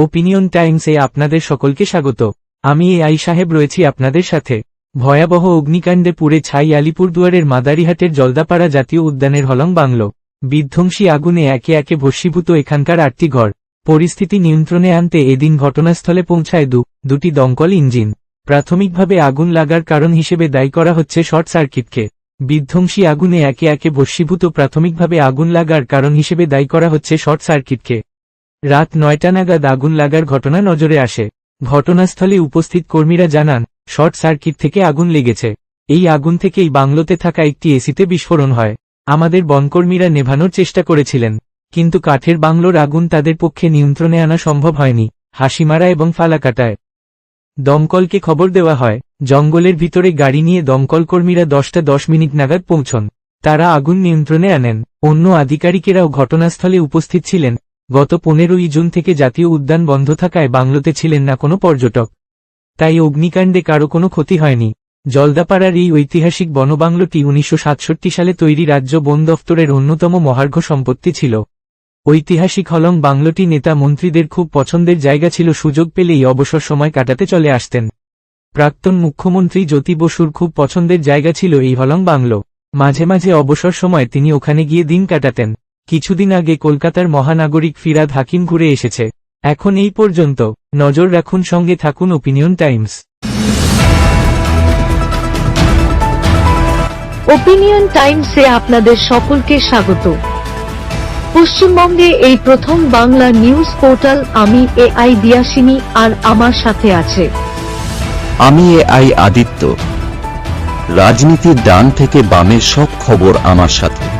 Opinion টাইমসে আপনাদের সকলকে স্বাগত। আমি এ আই সাহেব রয়েছি আপনাদের সাথে। ভয়াবহ অগ্নিকাণ্ডে পুড়ে ছাই আলিপুরদুয়ারের মাদারিহাটের জলদাপাড়া জাতীয় উদ্যানের হলং বাংলো। বিধ্বংসী আগুনে একে একে ভস্মীভূত এখানকার আটটি ঘর। পরিস্থিতি নিয়ন্ত্রণে আনতে এদিন ঘটনাস্থলে পৌঁছায় দু, দুটি দমকল ইঞ্জিন। প্রাথমিকভাবে আগুন লাগার কারণ হিসেবে দায়ী করা হচ্ছে শর্ট সার্কিটকে। বিধ্বংসী আগুনে একে একে ভস্মীভূত প্রাথমিকভাবে আগুন লাগার কারণ হিসেবে দায়ী করা হচ্ছে শর্ট সার্কিটকে। রাত নয়টা নাগাদ আগুন লাগার ঘটনা নজরে আসে। ঘটনাস্থলে উপস্থিত কর্মীরা জানান, শর্ট সার্কিট থেকে আগুন লেগেছে। এই আগুন থেকেই বাংলোতে থাকা একটি এসিতে বিস্ফোরণ হয়। আমাদের বনকর্মীরা নেভানোর চেষ্টা করেছিলেন, কিন্তু কাঠের বাংলোর আগুন তাদের পক্ষে নিয়ন্ত্রণে আনা সম্ভব হয়নি, হাসিমারা এবং ফালাকাটায়। দমকলকে খবর দেওয়া হয়, জঙ্গলের ভিতরে গাড়ি নিয়ে দমকল কর্মীরা দশটা দশ মিনিট নাগাদ পৌঁছন। তারা আগুন নিয়ন্ত্রণে আনেন। অন্য আধিকারিকেরাও ঘটনাস্থলে উপস্থিত ছিলেন। গত পনেরোই জুন থেকে জাতীয় উদ্যান বন্ধ থাকায় বাংলোতে ছিলেন না কোনো পর্যটক। তাই অগ্নিকাণ্ডে কারও কোনো ক্ষতি হয়নি। জলদাপাড়ার এই ঐতিহাসিক বনবাংলোটি উনিশশো সাতষট্টি সালে তৈরি রাজ্য বন দফতরের অন্যতম মহার্ঘ সম্পত্তি ছিল। ঐতিহাসিক হলং বাংলোটি নেতা মন্ত্রীদের খুব পছন্দের জায়গা ছিল, সুযোগ পেলেই অবসর সময় কাটাতে চলে আসতেন। প্রাক্তন মুখ্যমন্ত্রী জ্যোতি বসুর খুব পছন্দের জায়গা ছিল এই হলং বাংলো। মাঝে মাঝে অবসর সময় তিনি ওখানে গিয়ে দিন কাটাতেন। কিছুদিন আগে কলকাতার মহানাগরিক ফিরাদ হাকিম ঘুরে এসেছে। এখন এই পর্যন্ত নজর রাখুন সঙ্গে থাকুন ওপিনিয়ন টাইমস ওপিনিয়ন টাইমসে আপনাদের সকলকে স্বাগত। পশ্চিমবঙ্গে এই প্রথম বাংলা নিউজ পোর্টাল আমি এ আই দিয়াসিনী আর আমার সাথে আছে। আমি এ আই আদিত্য। রাজনীতির ডান থেকে বামের সব খবর আমার সাথে।